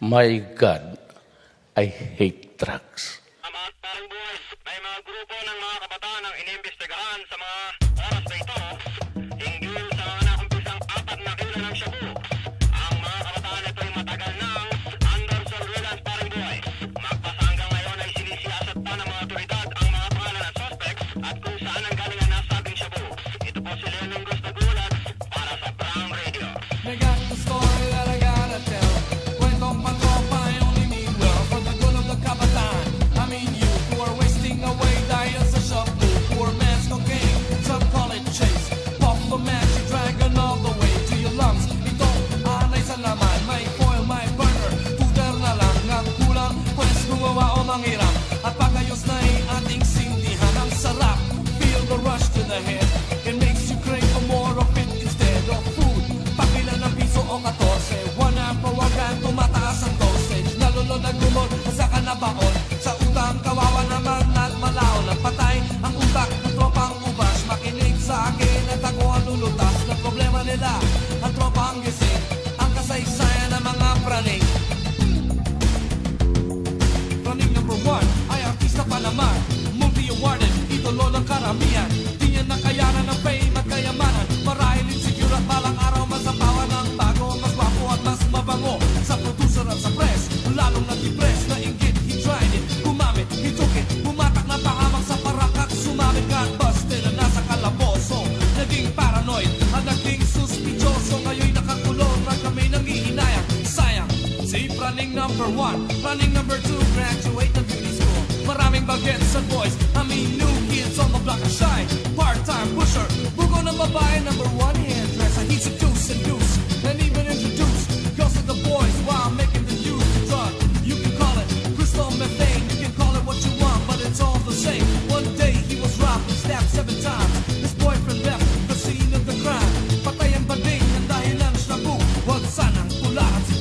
My God, I hate drugs.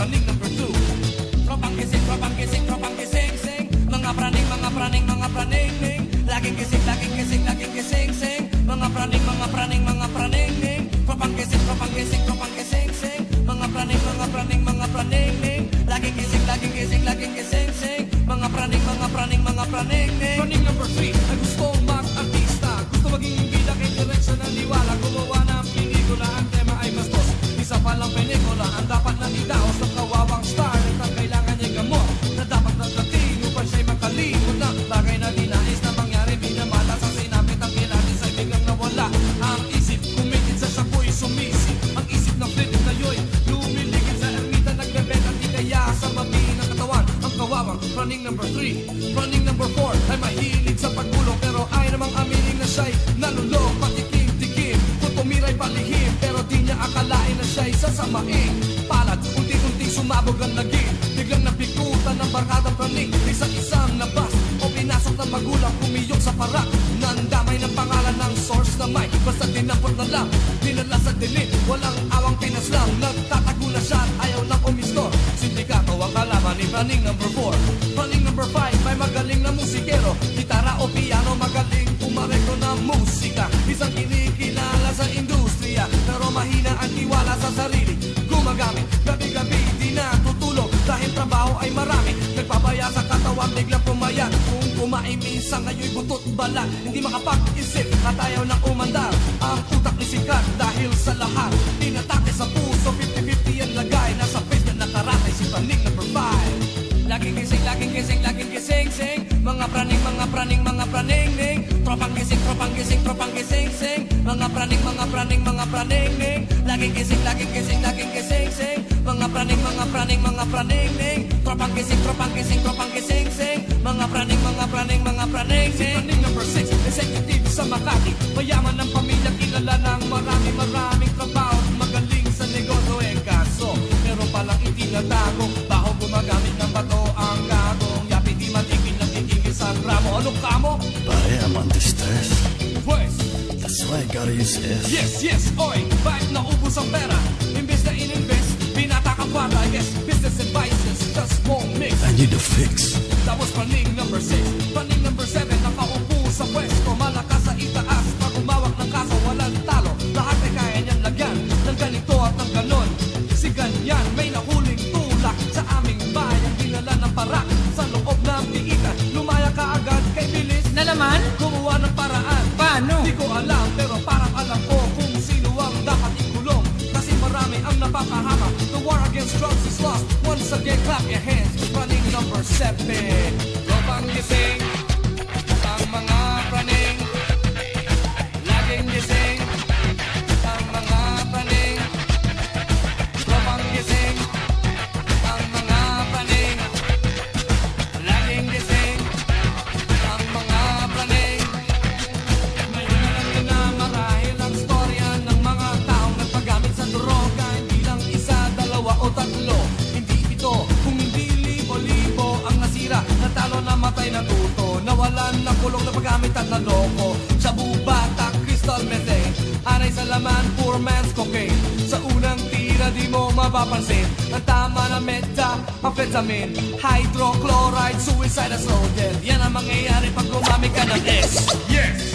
running running number 3 Running number 4 ay mahilig sa paggulo Pero ay namang aminin na siya'y nalulog Patikim-tikim kung tumira'y palihim Pero di niya akalain na siya'y sasamain. Palad, unti-unti sumabog ang naging. Biglang napikutan ng barkadang praning Di sa ay marami. Nagbabaya sa katawan, biglang pumayat Kung kumain minsan, ngayon butot balat Hindi makapag-isip at ayaw ng umandar Ang utak ni sikat dahil sa lahat. Tinatake sa puso, 50-50 ang lagat Mga praning, mga praning, mga praning, ning. Tropang gising, tropang gising, tropang gising, sing. Mga praning, mga praning, mga praning, ning. Laging gising, laging gising, laging gising, sing. Mga praning, mga praning, mga praning, ning. Tropang gising, tropang gising, tropang gising, sing. Mga praning, mga praning, mga praning, ning. Praning number 6, executive sa Makati. Mayaman ng pamilya, kilala ng marami, maraming trabaho. Magaling sa negosyo, eh kaso Meron palang itinatago. Gutties is. Yes, yes, ang pera? Na ininvest, yes, business advices, mix. I need a fix. That was planning number six, planning number seven. Clap your hands, praning number seven. Mapapansin Ang tama na meta, amphetamine Hydrochloride, suicide at slow death. Yan ang mangyayari pag gumamit ka ng S Yes,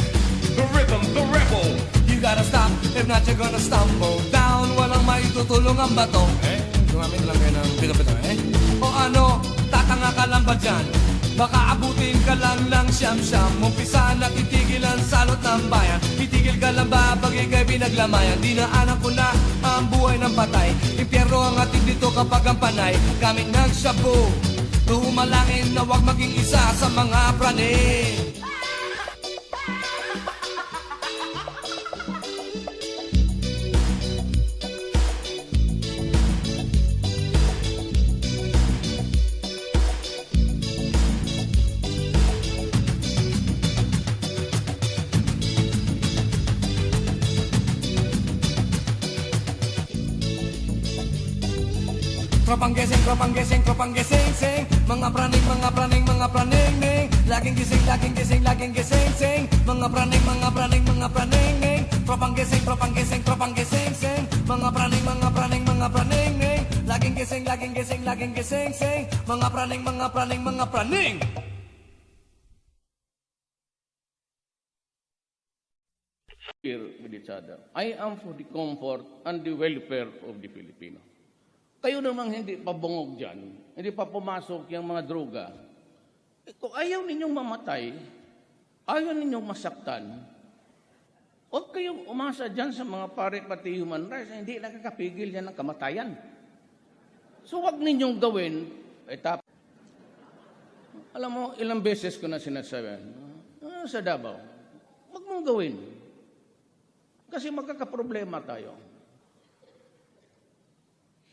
the rhythm, the rebel. You gotta stop, if not you're gonna stumble. Down Walang maitutulong ang bato. Eh, gumamit lang kayo ng pito-pito eh? O ano, tatanga ka lang ba dyan? Baka abutin ka lang ng siyam-siyam. Umpisa na titigil ang salot ng bayan. Titigil ka lang ba pag ikay pinaglamayan ko na dito kapag ang panay Gamit ng shabu. Tumalangin na wag maging isa sa mga praning Tropang gising, tropang gising, sing. Mga praning, mga praning, mga praning, ning. Laging gising, laging gising, laging gising, sing. Mga praning, mga praning, mga praning, ning. Tropang gising, tropang gising, sing. Mga praning, mga praning, mga praning, ning. Laging gising, laging gising, laging gising, sing. Mga praning, mga praning, mga praning. With each other. I am for the comfort and the welfare of the Filipino. Kayo namang hindi pa bungog dyan, hindi pa pumasok yung mga droga. Eh, kung ayaw ninyong mamatay, ayaw ninyong masaktan, huwag kayong umasa dyan sa mga pare pati human rights, hindi nakakapigil yan ng kamatayan. So huwag ninyong gawin, eh, tap. Alam mo, ilang beses ko na sinasabi, ah, sa Davao, huwag mong gawin. Kasi magkakaproblema tayo.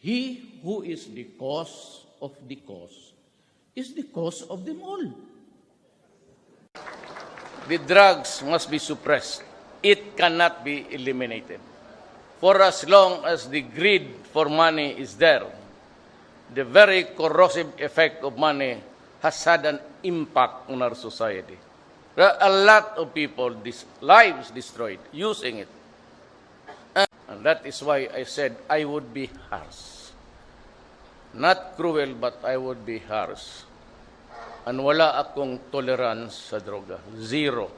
He who is the cause of the cause is the cause of them all. The drugs must be suppressed. It cannot be eliminated. For as long as the greed for money is there, the very corrosive effect of money has had an impact on our society. There are a lot of people, this, lives destroyed using it. And that is why I said I would be harsh. Not cruel, but I would be harsh. And wala akong tolerance sa droga. Zero.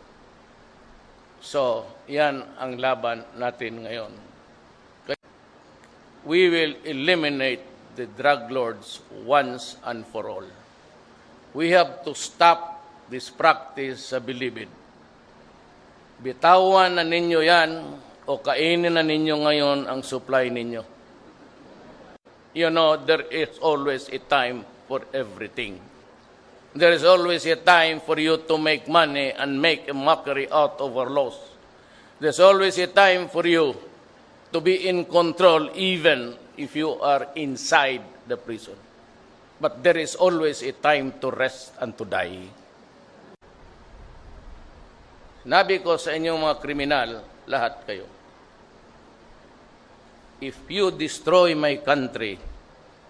So, yan ang laban natin ngayon. We will eliminate the drug lords once and for all. We have to stop this practice sa bilibid. Bitawan na ninyo yan o kainin na ninyo ngayon ang supply ninyo. You know, there is always a time for everything. There is always a time for you to make money and make a mockery out of our laws. There's always a time for you to be in control even if you are inside the prison. But there is always a time to rest and to die. Nabi ko sa inyong mga kriminal, lahat kayo. If you destroy my country,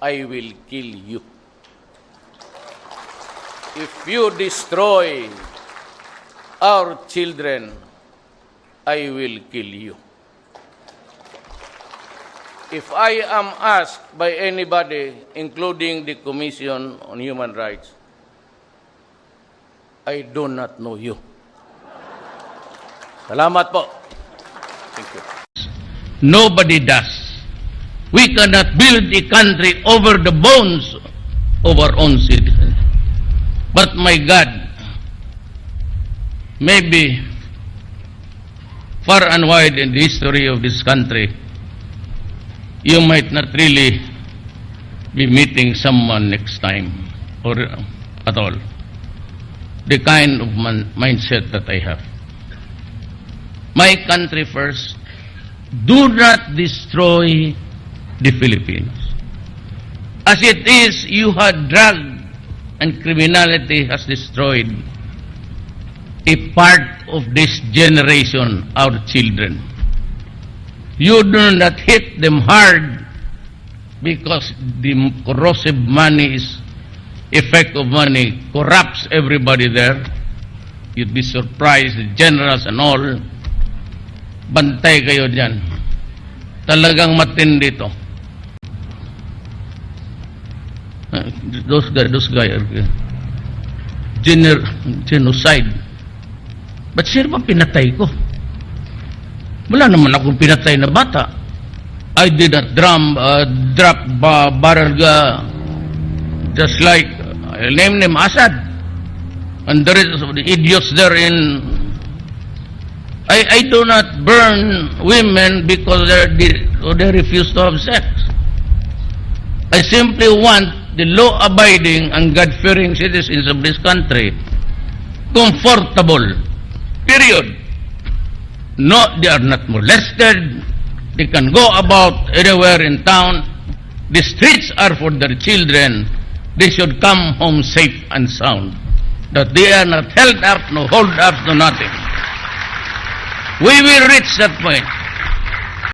I will kill you. If you destroy our children, I will kill you. If I am asked by anybody, including the Commission on Human Rights, I do not know you. Salamat po. Thank you. Nobody does. We cannot build a country over the bones of our own citizens. But my God, maybe far and wide in the history of this country, you might not really be meeting someone next time or uh, at all. The kind of mindset that I have. My country first. Do not destroy the Philippines. As it is, you had drug and criminality has destroyed a part of this generation, our children. You do not hit them hard because the corrosive money is effect of money corrupts everybody there. You'd be surprised, the generals and all. Bantay kayo dyan. Talagang matindi to. Uh, Those guys, those guys are uh, gener genocide. Ba't sino ba pinatay ko? Wala naman akong pinatay na bata. I did not drum, uh, drop ba barga just like uh, name name Assad. And the rest of the idiots there in I, I do not burn women because they, they refuse to have sex. I simply want the law-abiding and God-fearing citizens of this country comfortable. Period. No, they are not molested. They can go about anywhere in town. The streets are for their children. They should come home safe and sound. That they are not held up, no hold up, no nothing. We will reach that point.